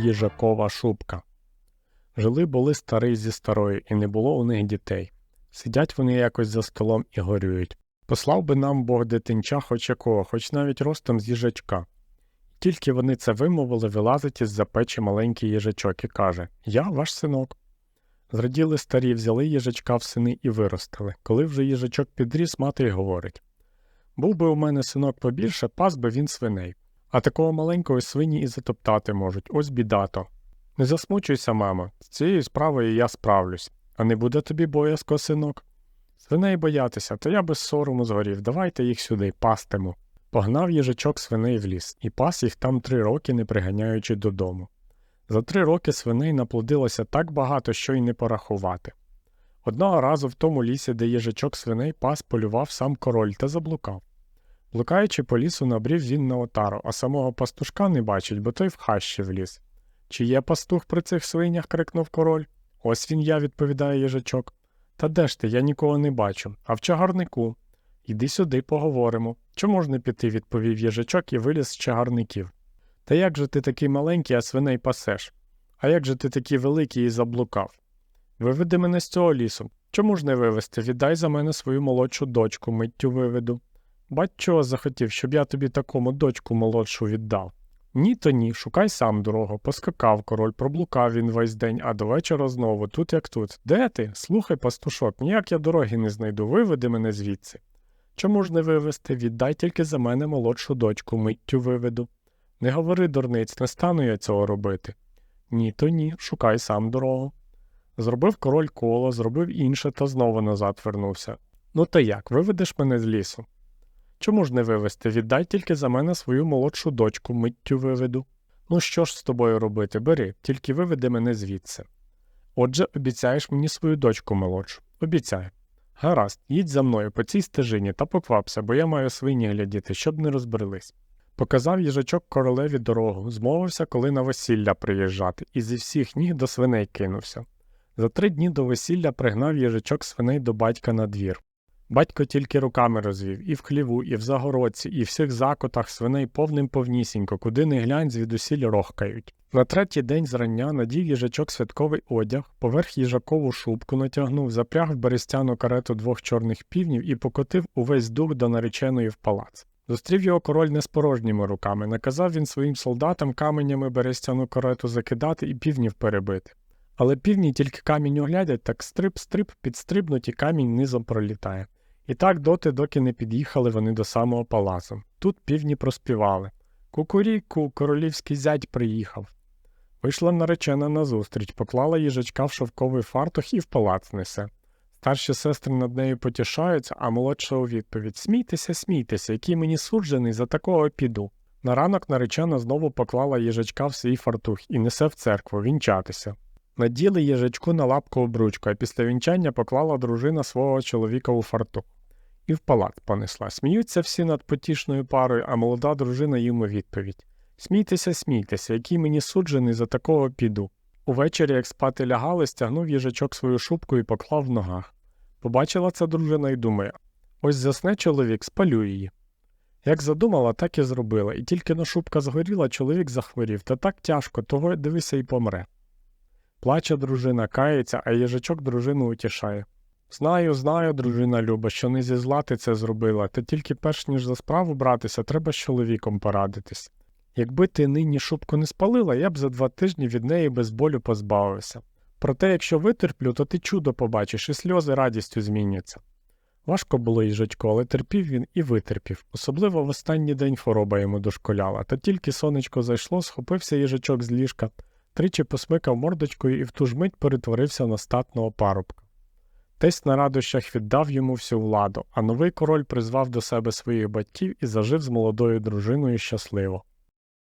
їжакова шубка. Жили були старий зі старою, і не було у них дітей. Сидять вони якось за столом і горюють. Послав би нам Бог дитинча хоч якого, хоч навіть ростом з їжачка. Тільки вони це вимовили, вилазить із за печі маленький їжачок і каже Я ваш синок. Зраділи старі, взяли їжачка в сини і виростили. Коли вже їжачок підріс, мати й говорить Був би у мене синок побільше, пас би він свиней. А такого маленького свині і затоптати можуть, ось бідато. Не засмучуйся, мамо, з цією справою я справлюсь. А не буде тобі боязко, синок? Свиней боятися, то я без сорому згорів, давайте їх сюди, пастиму. Погнав їжачок свиней в ліс і пас їх там три роки, не приганяючи додому. За три роки свиней наплодилося так багато, що й не порахувати. Одного разу в тому лісі, де їжачок свиней пас полював сам король та заблукав. Блукаючи по лісу, набрів він на отару, а самого пастушка не бачить, бо той в хащі вліз. Чи є пастух при цих свинях? крикнув король. Ось він я, відповідає їжачок. Та де ж ти, я нікого не бачу, а в чагарнику. Іди сюди, поговоримо. Чому ж не піти, відповів їжачок і виліз з чагарників. Та як же ти такий маленький, а свиней пасеш? А як же ти такий великий і заблукав? Виведи мене з цього лісу. Чому ж не вивезти? Віддай за мене свою молодшу дочку, миттю виведу. Бать чого захотів, щоб я тобі такому дочку молодшу віддав. Ні, то ні, шукай сам дорогу. Поскакав король, проблукав він весь день, а до вечора знову, тут як тут. Де ти? Слухай, пастушок, ніяк я дороги не знайду, виведи мене звідси. Чому ж не вивезти? Віддай тільки за мене молодшу дочку, миттю виведу. Не говори, дурниць, не стану я цього робити. Ні, то ні, шукай сам дорогу. Зробив король коло, зробив інше та знову назад вернувся. Ну то як, виведеш мене з лісу? Чому ж не вивезти? Віддай тільки за мене свою молодшу дочку, миттю виведу. Ну що ж з тобою робити? Бери, тільки виведи мене звідси. Отже, обіцяєш мені свою дочку молодшу. Обіцяю. Гаразд, їдь за мною по цій стежині та поквапся, бо я маю свині глядіти, щоб не розбрелись. Показав їжачок королеві дорогу, змовився, коли на весілля приїжджати, і зі всіх ніг до свиней кинувся. За три дні до весілля пригнав їжачок свиней до батька на двір. Батько тільки руками розвів і в хліву, і в загородці, і в всіх закотах свиней повним повнісінько, куди не глянь, звідусіль рохкають. На третій день зрання надів їжачок святковий одяг, поверх їжакову шубку натягнув, запряг в берестяну карету двох чорних півнів і покотив увесь дух до нареченої в палац. Зустрів його король не з порожніми руками, наказав він своїм солдатам каменями берестяну карету закидати і півнів перебити. Але півні тільки камінь оглядять, так стрип-стрип, підстрибнуть і камінь низом пролітає. І так доти, доки не під'їхали вони до самого палацу. Тут півні проспівали. Кукуріку, королівський зять приїхав. Вийшла наречена назустріч, поклала їжачка в шовковий фартух і в палац несе. Старші сестри над нею потішаються, а молодша у відповідь Смійтеся, смійтеся, який мені суджений, за такого піду. На ранок наречена знову поклала їжачка в свій фартух і несе в церкву вінчатися. Наділи їжачку на лапку обручку, а після вінчання поклала дружина свого чоловіка у фартух. І в палац понесла. Сміються всі над потішною парою, а молода дружина їм у відповідь Смійтеся, смійтеся, який мені суджений, за такого піду. Увечері, як спати лягали, стягнув їжачок свою шубку і поклав в ногах. Побачила це дружина і думає ось засне чоловік, спалю її. Як задумала, так і зробила, і тільки на шубка згоріла, чоловік захворів, та так тяжко, того дивися і помре. Плаче дружина, кається, а їжачок дружину утішає. Знаю, знаю, дружина Люба, що не зі зла ти це зробила, та тільки перш ніж за справу братися, треба з чоловіком порадитись. Якби ти нині шубку не спалила, я б за два тижні від неї без болю позбавився. Проте, якщо витерплю, то ти чудо побачиш, і сльози радістю зміняться. Важко було їжачко, але терпів він і витерпів, особливо в останній день хвороба йому дошколяла, та тільки сонечко зайшло, схопився їжачок з ліжка, тричі посмикав мордочкою і в ту ж мить перетворився на статного парубка. Тесть на радощах віддав йому всю владу, а новий король призвав до себе своїх батьків і зажив з молодою дружиною щасливо.